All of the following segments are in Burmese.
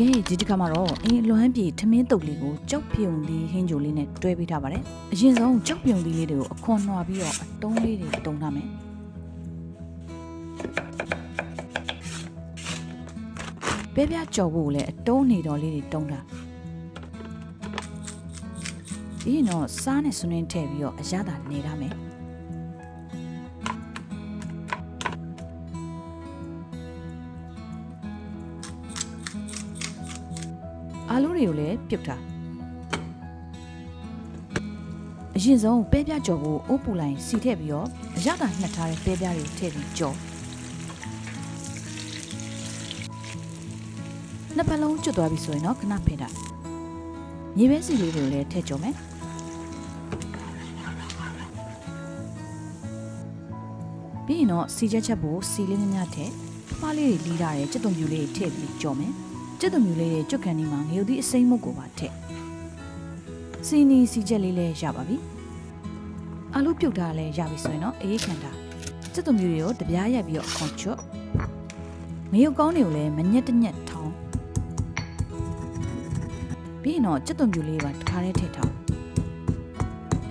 ကဲဒီတစ်ခါမှာတော့အင်းလွမ်းပြေထမင်းတုပ်လေးကိုကြောက်ပြုံသီးဟင်းကြိုလေးနဲ့တွဲပေးထားပါတယ်အရင်ဆုံးကြောက်ပြုံသီးလေးတွေကိုအခွန်နှွာပြီးတော့အတုံးလေးတွေတုံထားမယ်ပဲပြကြော်ဖို့လည်းအတုံးနေတော်လေးတွေတုံးတာဒီရင်တော့စားနဲ့ဆွနင်းထည့်ပြီးတော့အရသာနေရမယ် အာလူတွေကိုလည်းပြုတ်တာအရင်ဆုံးပဲပြကြော်ဖို့အိုးပူလိုက်စီထည့်ပြီးတော့အရသာနှက်ထားတဲ့ပဲပြတွေထည့်ပြီးကြော်နှစ်ဖက်လုံးကျွတ်သွားပြီဆိုရင်တော့ခဏဖယ်တာမြေပဲစီလေးတွေကိုလည်းထည့်ကြော်မယ်ပြီးရင်တော့စီချက်ချက်ဖို့စီလေးများများထည့်ဖားလေးတွေလီးထားတဲ့စက်တုံပြူလေးတွေထည့်ပြီးကြော်မယ် ကျက်သွမျိုးလေးရဲ့ကြွက်ကန်ဒီမှာငရုတ်သီးအစိမ့်မုတ်ကိုပါထည့်စီနီစီချက်လေးလည်းရပါပြီအာလူပြုတ်ထားလည်းရပြီဆိုရင်တော့အေးခန္ဓာကျက်သွမျိုးတွေကိုတပြားရိုက်ပြီးတော့ခွန်ချွတ်ငရုတ်ကောင်းတွေကိုလည်းမညက်တညက်ထောင်းပြီးရင်တော့ကျက်သွမျိုးလေးပါတစ်ခါတည်းထည့်ထောင်း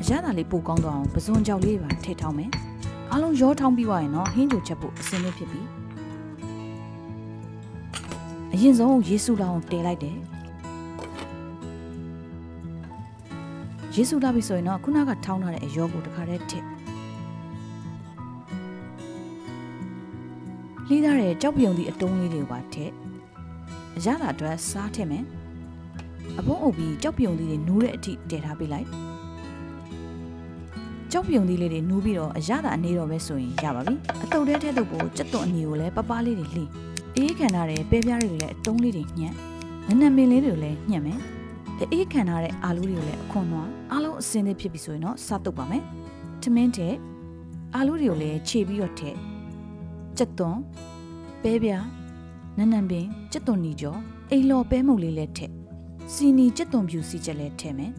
အရသာလေးပိုကောင်းသွားအောင်ပစွန်ကြောက်လေးပါထည့်ထောင်းမယ်အားလုံးရောထောင်းပြီးသွားရင်တော့ဟင်းကြိုချက်ဖို့အစင်းလေးဖြစ်ပြီ အရင်ဆုံးယေစုလောင်းတည်လိုက်တယ်ယေစုလာပြီဆိုရင်တော့ခုနကထောင်းထားတဲ့အယောကိုတခါတည်းထည့်လှီးထားတဲ့ကြောက်ပြုံသည့်အတုံးလေးတွေကိုပါထည့်အရသာအတွက်စားထည့်မယ်အပုံးအုပ်ပြီးကြောက်ပြုံသည့်တွေနိုးတဲ့အထိတည်ထားပေးလိုက်ကြောက်ပြုံသီးလေးတွေနူးပြီးတော့အရသာအနေတော့ပဲဆိုရင်ရပါပြီအတုပ်ထဲထဲတုပ်ဖို့စက်သွန်အနီကိုလည်းပပလေးတွေလှီး အေးခံထားတဲ့ပဲပြားတွေကိုလည်းအတုံးလေးတွေညှက်နနမင်းလေးတွေကိုလည်းညှက်မယ်အေးခံထားတဲ့အာလူတွေကိုလည်းအခွန်နွားအားလုံးအစင်းသေးဖြစ်ပြီဆိုရင်တော့စတုပ်ပါမယ်ထမင်းတဲ့အာလူတွေကိုလည်းခြေပြီးတော့ထည့်ကြက်သွန်ပဲပြားနနပင်ကြက်သွန်နီကျော်အိမ်လော်ပဲမုတ်လေးလည်းထည့်စီနီကြက်သွန်ဖြူစီချက်လည်းထည့်မယ်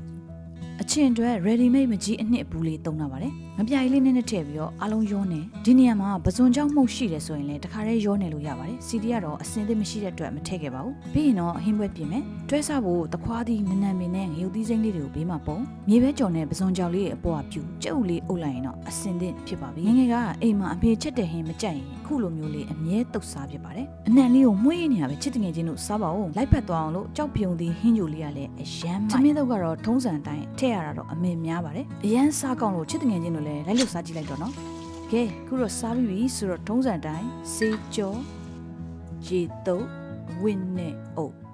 အချင်းအတွက် ready made မကြီးအနှစ်အပူလေးသုံးတာပါတယ်။မပြိုင်လေးနဲ့နဲ့ထည့်ပြီးတော့အားလုံးရောနေဒီနေရာမှာပဇွန်ကြောင့်မှုတ်ရှိတယ်ဆိုရင်လည်းတခါတည်းရောနေလို့ရပါတယ်။ CD ကတော့အစင်သစ်မရှိတဲ့အတွက်မထည့်ခဲ့ပါဘူး။ပြီးရင်တော့အဟင်းပွဲပြင်မယ်။တွဲဆဖို့တခွားသီးနနံပင်နဲ့ငရုတ်သီးစိမ့်လေးတွေကိုဘေးမှာပုံမြေပဲကြော်နဲ့ပဇွန်ကြောင်လေးရဲ့အပေါ်ကပြူကြက်ဥလေးအုပ်လိုက်ရင်တော့အစင်သစ်ဖြစ်ပါပြီ။ငယ်ငယ်ကအိမ်မှာအဖေချက်တဲ့ဟင်းမကြိုက်ရင်အခုလိုမျိုးလေးအမြဲတုတ်စားဖြစ်ပါတယ်။အနံလေးကိုမှုေးနေရပဲချစ်တငယ်ချင်းတို့စားပါဦး။လိုက်ဖက်သွားအောင်လို့ကြောက်ပြုံသီးဟင်းကြိုလေးကလည်းအရန်မိုက်။သမင်းတော့ကတော့ထုံးစံအတိုင်းထည့်ရတာတော့အမေများပါတယ်။အရန်စားကောင်းလို့ချစ်တငယ်ချင်းတို့လည်းလိုက်လို့စားကြည့်လိုက်တော့နော်။ကဲခုတော့စားပြီးပြီဆိုတော့ထုံးစံအတိုင်းစေကြောရေတုပ်ဝင်းနဲ့အုပ်